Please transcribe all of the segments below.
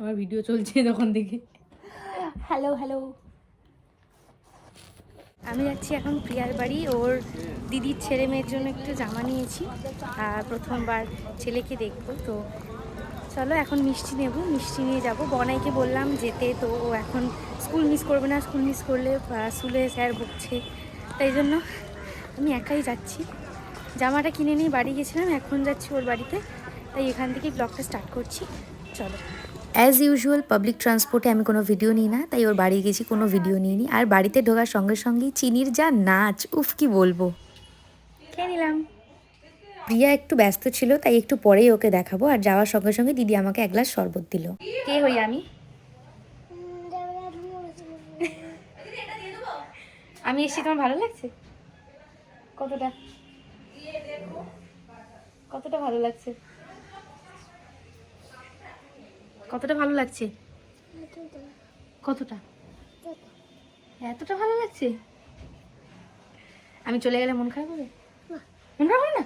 আমার ভিডিও চলছে তখন দেখে। হ্যালো হ্যালো আমি যাচ্ছি এখন প্রিয়ার বাড়ি। ওর দিদির ছেলে মেয়ের জন্য একটু জামা নিয়েছি। আর প্রথমবার ছেলেকে দেখব, তো চলো এখন মিষ্টি নেব। মিষ্টি নিয়ে যাব। বনাইকে বললাম যেতে, তো ও এখন স্কুল মিস করবে না। স্কুল মিস করলে স্কুলে স্যার বকছে তাই জন্য আমি একাই যাচ্ছি। জামাটা কিনে নিয়ে বাড়ি গেছিলাম, এখন যাচ্ছি ওর বাড়িতে। তাই এখান থেকে ব্লগটা স্টার্ট করছি। চলো। অ্যাজ ইউজুয়াল পাবলিক ট্রান্সপোর্টে আমি কোনো ভিডিও নিই না তাই ওর বাড়ি গেছি কোনো ভিডিও নিইনি। আর বাড়িতে ঢোকার সঙ্গে সঙ্গেই চিনির যা নাচ উফ কি বলব। খেয়ে নিলাম। প্রিয়া একটু ব্যস্ত ছিল তাই একটু পরেই ওকে দেখাবো। আর যাওয়ার সঙ্গে সঙ্গে দিদি আমাকে এক গ্লাস শরবত দিল। কে হই আমি? আমি এসেছি তোমার ভালো লাগছে? কতটা? কতটা ভালো লাগছে? কতটা ভালো লাগছে? কতটা? এতটা। ভালো লাগছে? আমি চলে গেলে মন খারাপ হবে? মন খারাপ হবে না?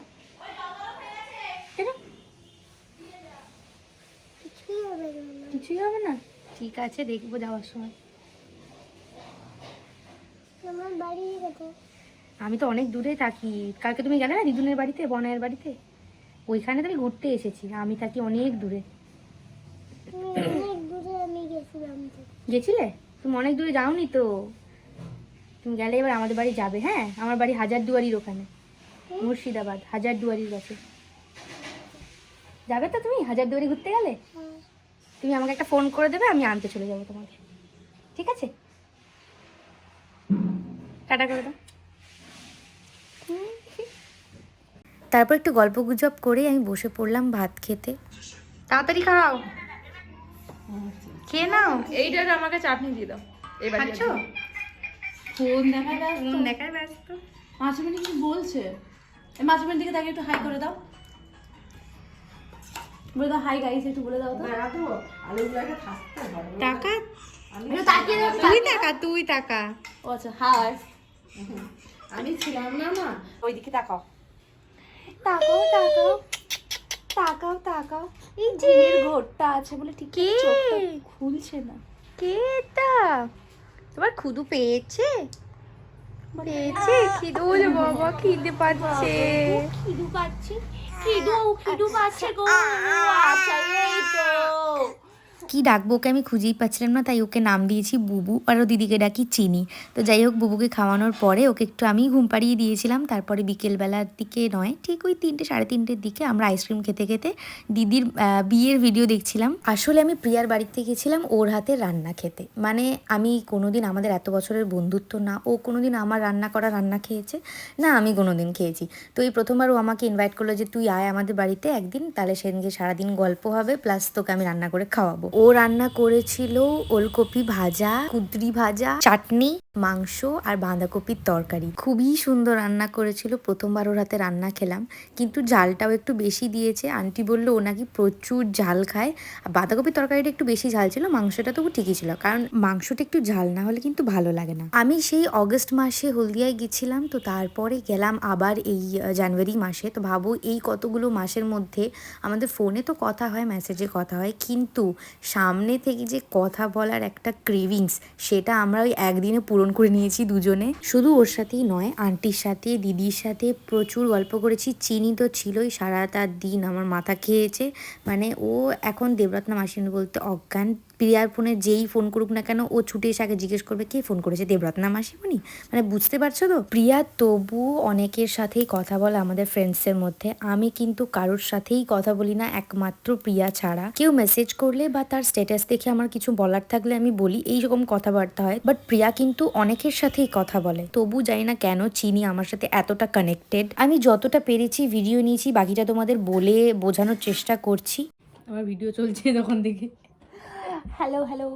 কিছুই হবে না ঠিক আছে দেখব যাওয়ার সময়। আমি তো অনেক দূরে থাকি। কালকে তুমি গেলে না দিদুনের বাড়িতে বনায়ের বাড়িতে? ওইখানে তো আমি ঘুরতে এসেছি। আমি থাকি অনেক দূরে তুমি অনেক দূরে আমি গেছিলাম তো গেছিলে তুমি অনেক দূরে যাওনি তো। তুমি গেলে এবার আমাদের বাড়ি যাবে হ্যাঁ? আমার বাড়ি হাজারদুয়ারির ওখানে মুর্শিদাবাদ হাজারদুয়ারির কাছে। যাবে তো তুমি? হাজারদুয়ারি ঘুরতে গেলে। তুমি আমাকে একটা ফোন করে দেবে আমি আনতে চলে যাব তোমাকে। ঠিক আছে? টাটা করে দাও। তারপর একটু গল্প গুজব করে আমি বসে পড়লাম ভাত খেতে। তাড়াতাড়ি খাও। খেয়ে নাও। এইটার আমাকে চাটনি দিয়ে দাও। এবার খাচ্ছ? ফোন দেখা ব্যস্ত। ফোন দেখার ব্যস্ত। মাছুমিনি কি বলছে। এই মাছুমিনির দিকে তাকে একটু হাই করে দাও। বলে দাও হাই গাইস একটু বলে দাও তো। টাকা? তুই টাকা তুই টাকা। ও আচ্ছা হাই। আমি ছিলাম না না ওইদিকে তাকাও। তাকাও তাকাও। তাকাও তাকাও। এই যে ঘোরটা আছে বলে ঠিক কি? খুলছে না। কে এটা? তোমার খুদু পেয়েছে? পেয়েছে? খিদু বাবা খিদে পাচ্ছে। খিদু পাচ্ছে। খিদু খিদু পাচ্ছে গো। আচ্ছা এই তো। কি ডাকবো ওকে আমি খুঁজেই পাচ্ছিলাম না, তাই ওকে নাম দিয়েছি বুবু আর ও দিদিকে ডাকি চিনি। তো যাই হোক, বুবুকে খাওয়ানোর পরে ওকে একটু আমি ঘুম পাড়িয়ে দিয়েছিলাম। তারপরে বিকেলবেলার দিকে নয়, ঠিক ওই তিনটে, সাড়ে তিনটের দিকে আমরা আইসক্রিম খেতে খেতে দিদির বিয়ের ভিডিও দেখছিলাম। আসলে আমি প্রিয়ার বাড়িতে গেছিলাম ওর হাতে রান্না খেতে। মানে আমি কোনোদিন আমাদের এত বছরের বন্ধুত্ব না, ও কোনোদিন আমার রান্না করা রান্না খেয়েছে, না আমি কোনোদিন খেয়েছি। তো এই প্রথমবার ও আমাকে ইনভাইট করল যে, তুই আয় আমাদের বাড়িতে, একদিন তাহলে সেদিনকে সারাদিন গল্প হবে প্লাস তোকে আমি রান্না করে খাওয়াবো। ও রান্না করেছিল ওলকপি ভাজা কুদ্রি ভাজা চাটনি। মাংস আর বাঁধাকপির তরকারি। খুবই সুন্দর রান্না করেছিল, প্রথমবার ওর হাতে রান্না খেলাম। কিন্তু ঝালটাও একটু বেশি দিয়েছে। আন্টি বলল, ও নাকি প্রচুর ঝাল খায়। আর বাঁধাকপির তরকারিটা একটু বেশি ঝাল ছিল, মাংসটা তবু ঠিকই ছিল। কারণ মাংসটা একটু ঝাল না হলে কিন্তু ভালো লাগে না। আমি সেই অগস্ট মাসে হলদিয়ায় গেছিলাম, তো তারপরে গেলাম আবার এই জানুয়ারি মাসে। তো ভাবো এই কতগুলো মাসের মধ্যে আমাদের ফোনে তো কথা হয়, মেসেজে কথা হয়। কিন্তু সামনে থেকে যে কথা বলার একটা ক্রেভিংস, সেটা আমরা ওই একদিনে পূরণ করে নিয়েছি দুজনে। শুধু ওর সাথেই নয়, আন্টির সাথে, দিদির সাথে প্রচুর গল্প করেছি। চিনি তো ছিলই সারাটা দিন আমার মাথা খেয়েছে। মানে ও এখন দেবরত্না মাসিনী বলতে অজ্ঞান। প্রিয়ার ফোনে যেই ফোন করুক না কেন, ও ছুটে এসে আগে জিজ্ঞেস করবে, কে ফোন করেছে, দেবরত্না মাসিমণি? মানে বুঝতে পারছ তো? প্রিয়া, তবু অনেকের সাথেই কথা বলে আমাদের ফ্রেন্ডসের মধ্যে। আমি কিন্তু কারোর সাথেই কথা বলি না, একমাত্র প্রিয়া ছাড়া। কেউ মেসেজ করলে বা তার স্ট্যাটাস দেখে আমার কিছু বলার থাকলে আমি বলি, এইরকম কথাবার্তা হয়। বাট প্রিয়া কিন্তু অনেকের সাথেই কথা বলে। তবু জানি না কেন চিনি আমার সাথে এতটা কানেক্টেড আমি যতটা পেরেছি ভিডিও নিয়েছি বাকিটা তোমাদের বলে বোঝানোর চেষ্টা করছি। আমার ভিডিও চলছে তখন দেখে। হ্যালো হ্যালো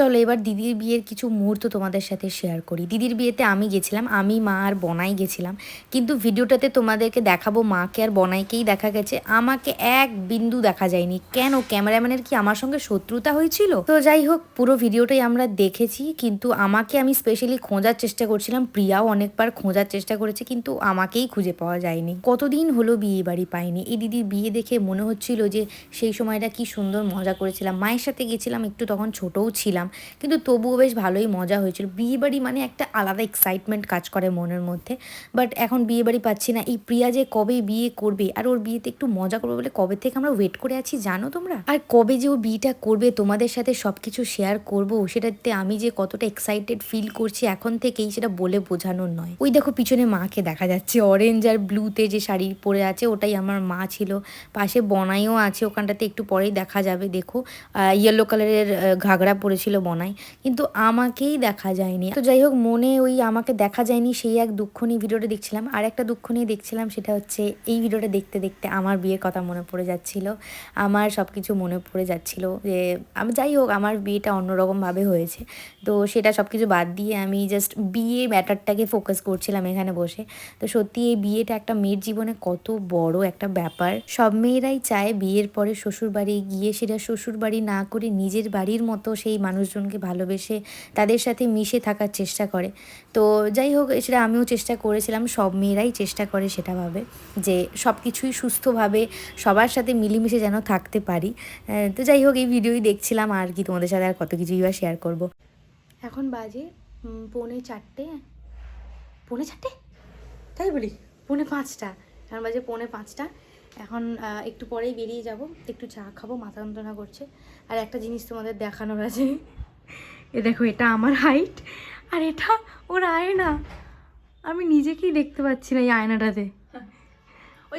চলো এবার দিদির বিয়ের কিছু মুহূর্ত তোমাদের সাথে শেয়ার করি। দিদির বিয়েতে আমি গেছিলাম, আমি, মা আর বনাই গেছিলাম। কিন্তু ভিডিওটাতে তোমাদেরকে দেখাবো মাকে আর বনাইকেই দেখা গেছে। আমাকে এক বিন্দু দেখা যায়নি। কেন? ক্যামেরাম্যানের কি আমার সঙ্গে শত্রুতা হয়েছিল? তো যাই হোক, পুরো ভিডিওটাই আমরা দেখেছি। কিন্তু আমাকে আমি স্পেশালি খোঁজার চেষ্টা করছিলাম। প্রিয়াও অনেকবার খোঁজার চেষ্টা করেছে, কিন্তু আমাকেই খুঁজে পাওয়া যায়নি। কতদিন হলো বিয়ে বাড়ি পাইনি। এই দিদির বিয়ে দেখে মনে হচ্ছিল যে সেই সময়টা কি সুন্দর মজা করেছিলাম। মায়ের সাথে গেছিলাম, একটু তখন ছোটও ছিলাম। কিন্তু তবুও বেশ ভালোই মজা হয়েছিল। বিয়ে বাড়ি মানে একটা আলাদা এক্সাইটমেন্ট কাজ করে মনের মধ্যে। বাট এখন বিয়ে বাড়ি পাচ্ছি না। এই প্রিয়া যে কবে বিয়ে করবে? আর ওর বিয়েতে একটু মজা করবে বলে কবে থেকে আমরা ওয়েট করে আছি জানো তোমরা? আর কবে যে ও বিয়েটা করবে, তোমাদের সাথে সব কিছু শেয়ার করব, সেটাতে আমি যে কতটা এক্সাইটেড ফিল করছি এখন থেকেই সেটা বলে বোঝানোর নয়। ওই দেখো পিছনে মাকে দেখা যাচ্ছে। অরেঞ্জ আর ব্লুতে যে শাড়ি পরে আছে, ওটাই আমার মা ছিল। পাশে বনাইও আছে, ওখানটাতে একটু পরেই দেখা যাবে, দেখো। ইয়েলো কালারের ঘাগরা পরেছিল বনাই, কিন্তু আমাকেই দেখা যায়নি। তো যাই হোক, মনে ওই আমাকে দেখা যায়নি সেই এক দুঃখ নিয়ে ভিডিওটা দেখছিলাম। আর একটা দুঃখ নিয়ে দেখছিলাম, সেটা হচ্ছে এই ভিডিওটা দেখতে দেখতে আমার বিয়ের কথা মনে পড়ে যাচ্ছিল। আমার সব কিছু মনে পড়ে যাচ্ছিল যে, আমি যাই হোক, আমার বিয়েটা অন্যরকমভাবে হয়েছে। তো সেটা সব কিছু বাদ দিয়ে আমি জাস্ট বিয়ে ব্যাটারটাকে ফোকাস করছিলাম এখানে বসে। তো সত্যি এই বিয়েটা একটা মেয়ের জীবনে কত বড় একটা ব্যাপার। সব মেয়েরাই চায় বিয়ের পরে শ্বশুর বাড়ি গিয়ে সেটা শ্বশুর বাড়ি না করে নিজের বাড়ির মতো সেই মানুষজনকে ভালোবেসে তাদের সাথে মিশে থাকার চেষ্টা করে। তো যাই হোক, সেটা আমিও চেষ্টা করেছিলাম, সব মেয়েরাই চেষ্টা করে সেটা ভাবে, যে সব কিছুই সুস্থভাবে সবার সাথে মিলেমিশে যেন থাকতে পারি। তো যাই হোক, এই ভিডিওই দেখছিলাম, আর কি তোমাদের সাথে আর কত কিছুই বা শেয়ার করব। এখন বাজে পৌনে চারটে। পৌনে চারটে? তাই বলি, পৌনে পাঁচটা। এখন বাজে পৌনে পাঁচটা। এখন একটু পরেই বেরিয়ে যাব। একটু চা খাব মাথা যন্ত্রণা করছে। আর একটা জিনিস তোমাদের দেখানোর আছে। এ দেখো এটা আমার হাইট আর এটা ওর আয়না। আমি নিজেকেই দেখতে পাচ্ছি না এই আয়নাটাতে।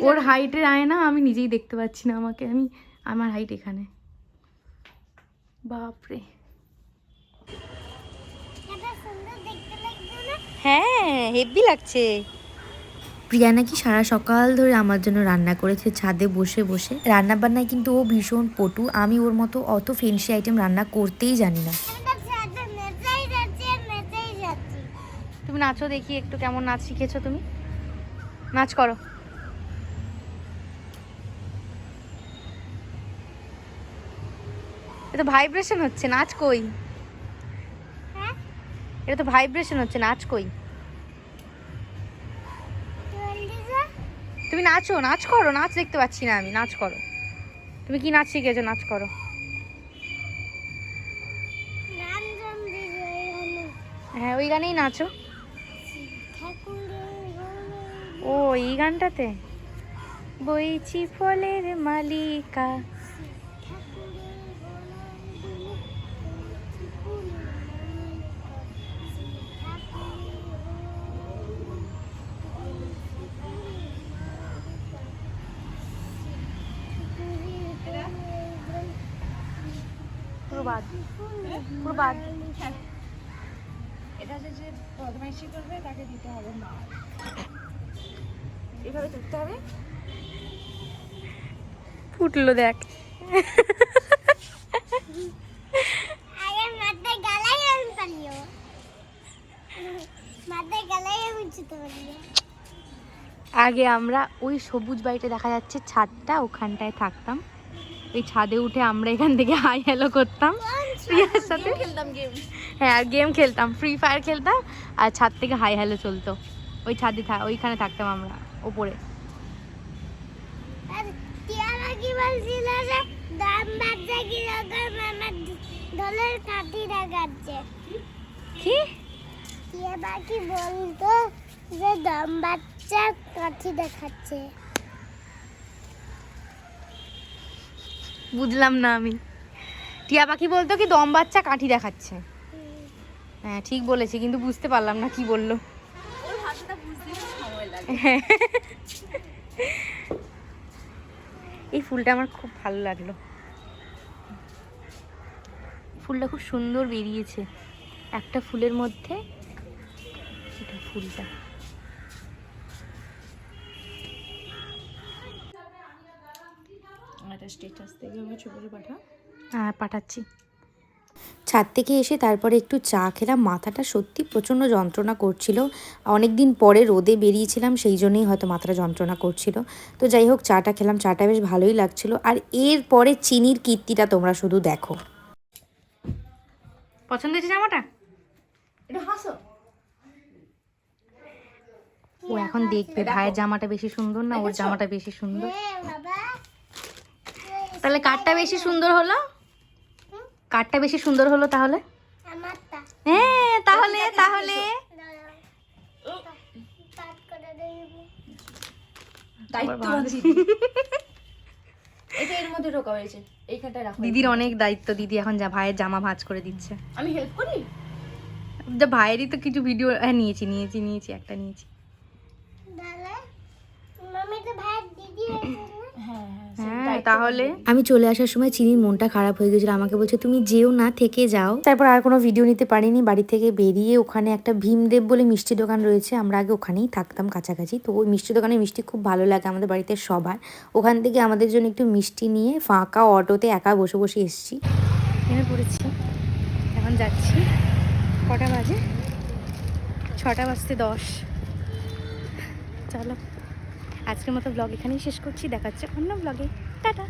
ওর হাইটের আয়না আমি নিজেই দেখতে পাচ্ছি না আমাকে। আমি আমার হাইট এখানে। বাপরে। এটা সুন্দর দেখতে লাগছে না? হ্যাঁ হেভি লাগছে। প্রিয়া নাকি সারা সকাল ধরে আমার জন্য রান্না করেছে ছাদে বসে বসে। রান্না বান্নায় কিন্তু ও ভীষণ পটু। আমি ওর মতো অত ফেন্সি আইটেম রান্না করতেই জানি না। তুমি নাচো দেখি একটু কেমন নাচ শিখেছো তুমি। নাচ করো। এটা তো ভাইব্রেশন হচ্ছে নাচ কই? হ্যাঁ? এটা তো ভাইব্রেশন হচ্ছে নাচ কই? নাচো, নাচ করো, নাচ দেখতে পাচ্ছি না আমি, নাচ করো। তুমি কি নাচ শিখেছো, নাচ করো। হ্যাঁ ওই গানেই নাচো। ও, এই গানটাতে? বইছি ফলের মালিকা। পুরো বাদ পুরো বাদ এটা যে যে বদমাইশি করবে তাকে দিতে হবে না। এভাবে ধরতে হবে? ফুটলো দেখ। আগে আমরা ওই সবুজ বাড়িতে দেখা যাচ্ছে ছাদটা ওখানটায় থাকতাম। ওই ছাদে উঠে আমরা এখান থেকে হাই হ্যালো করতাম। প্রিয়ার সাথে। খেলতাম গেম হ্যাঁ আর গেম খেলতাম ফ্রি ফায়ার খেলতাম আর ছাদ থেকে হাই হ্যালো চলতো। ওই ছাদে ওইখানে থাকতাম আমরা ওপরে। কি বলছিল যে দাম বাচ্চা কি রকম কাঠি দেখাচ্ছে। কি? টিয়া পাখি বলতো যে দাম বাচ্চা কাঠি দেখাচ্ছে। বুঝলাম না আমি। টিয়া পাখি বলতো কি, দম বাচ্চা কাঠি দেখাচ্ছে। হ্যাঁ ঠিক বলেছি, কিন্তু বুঝতে পারলাম না কি বলল। এই ফুলটা আমার খুব ভালো লাগল। ফুলটা খুব সুন্দর বেরিয়েছে। একটা ফুলের মধ্যে, এটা ফুলটা একটা স্টেটাস থেকে আমি ছবিটা পাঠা হ্যাঁ পাঠাচ্ছি। ছাদ থেকে এসে তারপরে একটু চা খেলাম। মাথাটা সত্যি প্রচণ্ড যন্ত্রণা করছিল। অনেক দিন পরে রোদে বেরিয়েছিলাম সেই জন্যই হয়তো মাথাটা যন্ত্রণা করছিল। তো যাই হোক চাটা খেলাম। চাটা বেশ ভালোই লাগছিল। আর এরপরে চিনির কীর্তিটা তোমরা শুধু দেখো। পছন্দ হয়েছে জামাটা? এটা হাসো। ও এখন দেখবে। ভাইয়ের জামাটা বেশি সুন্দর না? ওর জামাটা বেশি সুন্দর। হ্যাঁ বাবা। তাহলে কারটা বেশি সুন্দর হলো? কারটা বেশি সুন্দর হলো তাহলে? হ্যাঁ তাহলে তাহলে। দাঁড়াও। কাট করে দেবো। দায়িত্ব এটা এর মধ্যে ঢোকা হয়েছে এইখানটায় রাখো। দিদির অনেক দায়িত্ব দিদি এখন যা ভাইয়ের জামা ভাঁজ করে দিচ্ছে। আমি হেল্প করি? ভাইয়েরই তো কিছু ভিডিও হ্যাঁ নিয়েছি নিয়েছি নিয়েছি একটা নিয়েছি তাহলে মামি তো ভাই দিদি হয়েছে না হ্যাঁ হ্যাঁ তাহলে? আমি চলে আসার সময় চিনির মনটা খারাপ হয়ে গেছিল। আমাকে বলছে তুমি যেও না থেকে যাও। তারপর আর কোনো ভিডিও নিতে পারিনি। বাড়ি থেকে বেরিয়ে ওখানে একটা ভীমদেব বলে মিষ্টি দোকান রয়েছে। আমরা আগে ওখানেই থাকতাম কাছাকাছি। তো ওই মিষ্টি দোকানে মিষ্টি খুব ভালো লাগে আমাদের বাড়িতে সবার। ওখান থেকে আমাদের জন্য একটু মিষ্টি নিয়ে ফাঁকা অটোতে একা বসে বসে এসেছি। নেমে পড়েছি। এখন যাচ্ছি। কটা বাজে? ছটা বাজতে দশ। চলো। আজকের মতো ব্লগ এখানেই শেষ করছি। দেখাচ্ছে অন্য ব্লগে টাটা